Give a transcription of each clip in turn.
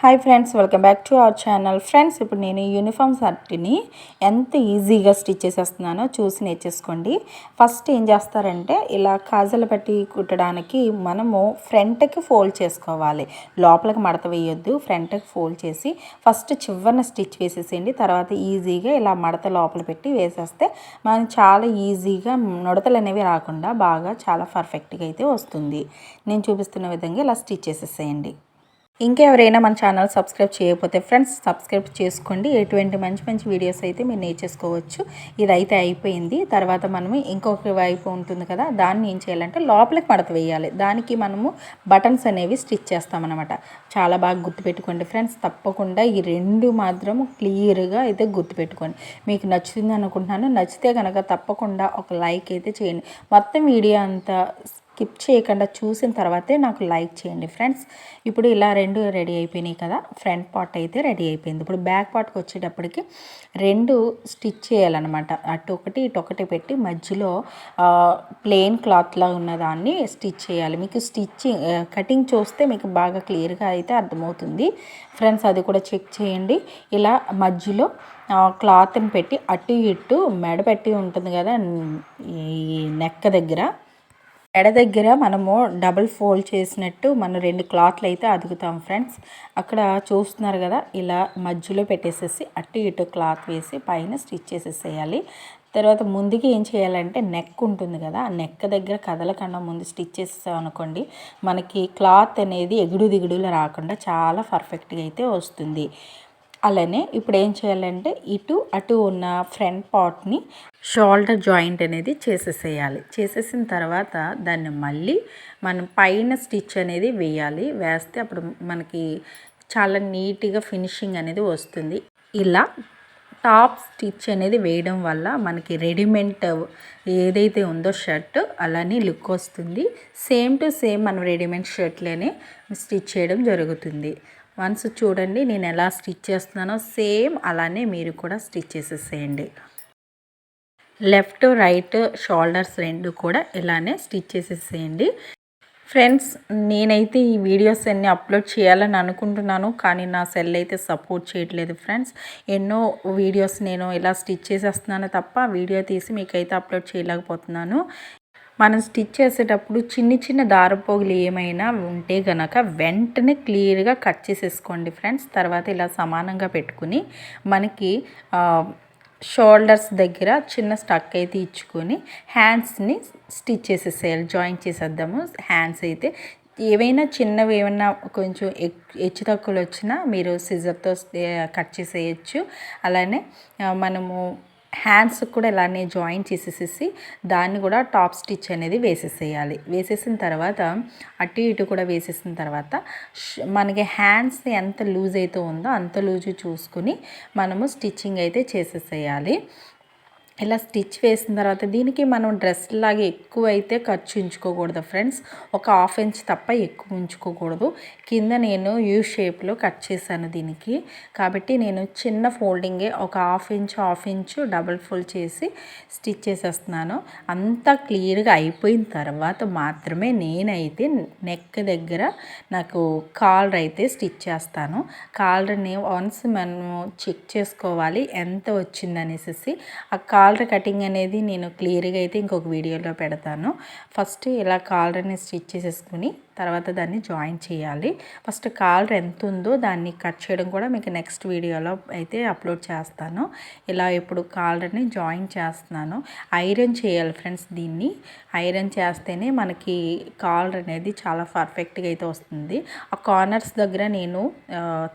Hi friends welcome back to our channel friends ఇప్పుడు నేను uniform షర్ట్ని ఎంత ఈజీగా స్టిచ్ చేసేస్తున్నానో చూసి నేర్చేసుకోండి. ఫస్ట్ ఏం చేస్తారంటే ఇలా కాజలు పెట్టి కుట్టడానికి మనము ఫ్రంట్కి ఫోల్డ్ చేసుకోవాలి. లోపలికి మడత వేయొద్దు ఫ్రంట్కి ఫోల్డ్ చేసి ఫస్ట్ చివరిన స్టిచ్ వేసేసేయండి. తర్వాత ఈజీగా ఇలా మడత లోపల పెట్టి వేసేస్తే మనం చాలా ఈజీగా నుడతలు అనేవి రాకుండా బాగా చాలా పర్ఫెక్ట్గా అయితే వస్తుంది. నేను చూపిస్తున్న విధంగా ఇలా స్టిచ్ చేసేసేయండి. ఇంకెవరైనా మన ఛానల్ సబ్స్క్రైబ్ చేయకపోతే ఫ్రెండ్స్ సబ్స్క్రైబ్ చేసుకోండి. ఎటువంటి మంచి మంచి వీడియోస్ అయితే మీరు నేర్చేసుకోవచ్చు ఇదైతే అయిపోయింది. తర్వాత మనము ఇంకొక వైపు ఉంటుంది కదా దాన్ని ఏం చేయాలంటే లోపలికి మడత వేయాలి. దానికి మనము బటన్స్ అనేవి స్టిచ్ చేస్తామన్నమాట. చాలా బాగా గుర్తుపెట్టుకోండి ఫ్రెండ్స్. తప్పకుండా ఈ రెండు మాత్రం క్లియర్గా అయితే గుర్తుపెట్టుకోండి. మీకు నచ్చుతుంది అనుకుంటున్నాను. నచ్చితే కనుక తప్పకుండా ఒక లైక్ అయితే చేయండి. మొత్తం వీడియో అంతా స్కిప్ చేయకుండా చూసిన తర్వాతే నాకు లైక్ చేయండి ఫ్రెండ్స్. ఇప్పుడు ఇలా రెండు రెడీ అయిపోయినాయి కదా ఫ్రంట్ పార్ట్ అయితే రెడీ అయిపోయింది. ఇప్పుడు బ్యాక్ పార్ట్కి వచ్చేటప్పటికి రెండు స్టిచ్ చేయాలన్నమాట. అటు ఒకటి ఇటు ఒకటి పెట్టి మధ్యలో ప్లెయిన్ క్లాత్లా ఉన్నదాన్ని స్టిచ్ చేయాలి. మీకు స్టిచ్చింగ్ కటింగ్ చూస్తే మీకు బాగా క్లియర్గా అయితే అర్థమవుతుంది. ఫ్రెండ్స్ అది కూడా చెక్ చేయండి. ఇలా మధ్యలో క్లాత్ని పెట్టి అటు ఇటు మెడ పెట్టి ఉంటుంది కదా ఈ నెక్క దగ్గర ఎడ దగ్గర మనము డబుల్ ఫోల్డ్ చేసినట్టు మనం రెండు క్లాత్లు అయితే అదుగుతాం ఫ్రెండ్స్. అక్కడ చూస్తున్నారు కదా ఇలా మధ్యలో పెట్టేసేసి అటు ఇటు క్లాత్ వేసి పైన స్టిచ్ చేసేసేయాలి. తర్వాత ముందుకి ఏం చేయాలంటే నెక్ ఉంటుంది కదా ఆ నెక్ దగ్గర కదలకుండా ముందు స్టిచ్ చేసేసాం అనుకోండి మనకి క్లాత్ అనేది ఎగుడు దిగుడులు రాకుండా చాలా పర్ఫెక్ట్గా అయితే వస్తుంది. అలానే ఇప్పుడు ఏం చేయాలంటే ఇటు అటు ఉన్న ఫ్రంట్ పార్ట్ని షోల్డర్ జాయింట్ అనేది చేసేసేయాలి. చేసేసిన తర్వాత దాన్ని మళ్ళీ మనం పైన స్టిచ్ అనేది వేయాలి. వేస్తే అప్పుడు మనకి చాలా నీట్గా ఫినిషింగ్ అనేది వస్తుంది. ఇలా టాప్ స్టిచ్ అనేది వేయడం వల్ల మనకి రెడీమేడ్ ఏదైతే ఉందో షర్ట్ అలానే లుక్ వస్తుంది. సేమ్ టు సేమ్ మనం రెడీమేడ్ షర్ట్లోనే స్టిచ్ చేయడం జరుగుతుంది. వన్స్ చూడండి నేను ఎలా స్టిచ్ చేస్తున్నానో సేమ్ అలానే మీరు కూడా స్టిచ్ చేసేసేయండి. లెఫ్ట్ రైట్ షోల్డర్స్ రెండు కూడా ఇలానే స్టిచ్ చేసేసేయండి. ఫ్రెండ్స్ నేనైతే ఈ వీడియోస్ అన్నీ అప్లోడ్ చేయాలని అనుకుంటున్నాను కానీ నా సెల్ అయితే సపోర్ట్ చేయట్లేదు ఫ్రెండ్స్. ఎన్నో వీడియోస్ నేను ఇలా స్టిచ్ చేసేస్తున్నాను తప్ప వీడియో తీసి మీకైతే అప్లోడ్ చేయలేకపోతున్నాను. మనం స్టిచ్ చేసేటప్పుడు చిన్ని చిన్న దారపోగులు ఏమైనా ఉంటే గనక వెంటనే క్లియర్గా కట్ చేసేసుకోండి ఫ్రెండ్స్. తర్వాత ఇలా సమానంగా పెట్టుకుని మనకి షోల్డర్స్ దగ్గర చిన్న స్టక్ అయితే ఇచ్చుకొని హ్యాండ్స్ని స్టిచ్ చేసేసేయాలి. జాయిన్ చేసేద్దాము. హ్యాండ్స్ అయితే ఏవైనా చిన్నవి ఏమైనా కొంచెం హెచ్చు తక్కువలు వచ్చినా మీరు సిజర్తో కట్ చేసేయచ్చు. అలానే మనము హ్యాండ్స్ కూడా ఇలానే జాయిన్ చేసేసేసి దాన్ని కూడా టాప్ స్టిచ్ అనేది వేసేసేయాలి. వేసేసిన తర్వాత అటు ఇటు కూడా వేసేసిన తర్వాత మనకి హ్యాండ్స్ ఎంత లూజ్ అయితే ఉందో అంత లూజు చూసుకుని మనము స్టిచ్చింగ్ అయితే చేసేసేయాలి. ఇలా స్టిచ్ వేసిన తర్వాత దీనికి మనం డ్రెస్ లాగా ఎక్కువ అయితే ఖర్చు ఉంచుకోకూడదు ఫ్రెండ్స్. ఒక హాఫ్ ఇంచ్ తప్ప ఎక్కువ ఉంచుకోకూడదు. కింద నేను యూ షేప్లో కట్ చేశాను దీనికి. కాబట్టి నేను చిన్న ఫోల్డింగే ఒక half inch half inch double fold చేసి స్టిచ్ చేసేస్తున్నాను. అంతా క్లియర్గా అయిపోయిన తర్వాత మాత్రమే నేనైతే నెక్ దగ్గర నాకు కాలర్ అయితే స్టిచ్ చేస్తాను. కాలర్ని వన్స్ మనము చెక్ చేసుకోవాలి ఎంత వచ్చిందనేసి ఆ కాలర్ కాలర్ కటింగ్ అనేది నేను క్లియర్గా అయితే ఇంకొక వీడియోలో పెడతాను. ఫస్ట్ ఇలా కాలర్ని స్టిచ్ చేసేసుకుని తర్వాత దాన్ని జాయిన్ చేయాలి. ఫస్ట్ కాలర్ ఎంత ఉందో దాన్ని కట్ చేయడం కూడా మీకు నెక్స్ట్ వీడియోలో అయితే అప్లోడ్ చేస్తాను. ఇలా ఇప్పుడు కాలర్ని జాయిన్ చేస్తున్నాను. ఐరన్ చేయాలి ఫ్రెండ్స్ దీన్ని. ఐరన్ చేస్తేనే మనకి కాలర్ అనేది చాలా పర్ఫెక్ట్గా అయితే వస్తుంది. ఆ కార్నర్స్ దగ్గర నేను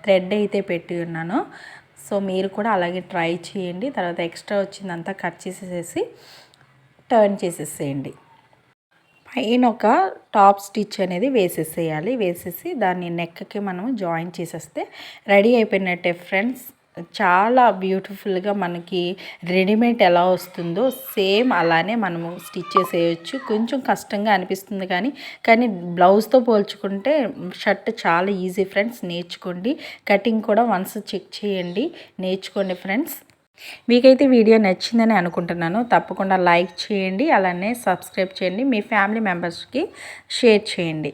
థ్రెడ్ అయితే పెట్టి ఉన్నాను. సో మీరు కూడా అలాగే ట్రై చేయండి. తర్వాత ఎక్స్ట్రా వచ్చిందంతా కట్ చేసేసేసి టర్న్ చేసేసేయండి. పైన ఒక టాప్ స్టిచ్ అనేది వేసేసేయాలి. వేసేసి దాన్ని నెక్కకి మనం జాయిన్ చేసేస్తే రెడీ అయిపోయినట్టే ఫ్రెండ్స్. చాలా బ్యూటిఫుల్గా మనకి రెడీమేడ్ ఎలా వస్తుందో సేమ్ అలానే మనము స్టిచ్ చేసేయచ్చు. కొంచెం కష్టంగా అనిపిస్తుంది కానీ కానీ బ్లౌజ్తో పోల్చుకుంటే షర్ట్ చాలా ఈజీ ఫ్రెండ్స్ నేర్చుకోండి. కటింగ్ కూడా వన్స్ చెక్ చేయండి. నేర్చుకోండి ఫ్రెండ్స్ మీకైతే వీడియో నచ్చిందని అనుకుంటున్నాను. తప్పకుండా లైక్ చేయండి. అలానే సబ్స్క్రైబ్ చేయండి. మీ ఫ్యామిలీ మెంబర్స్కి షేర్ చేయండి.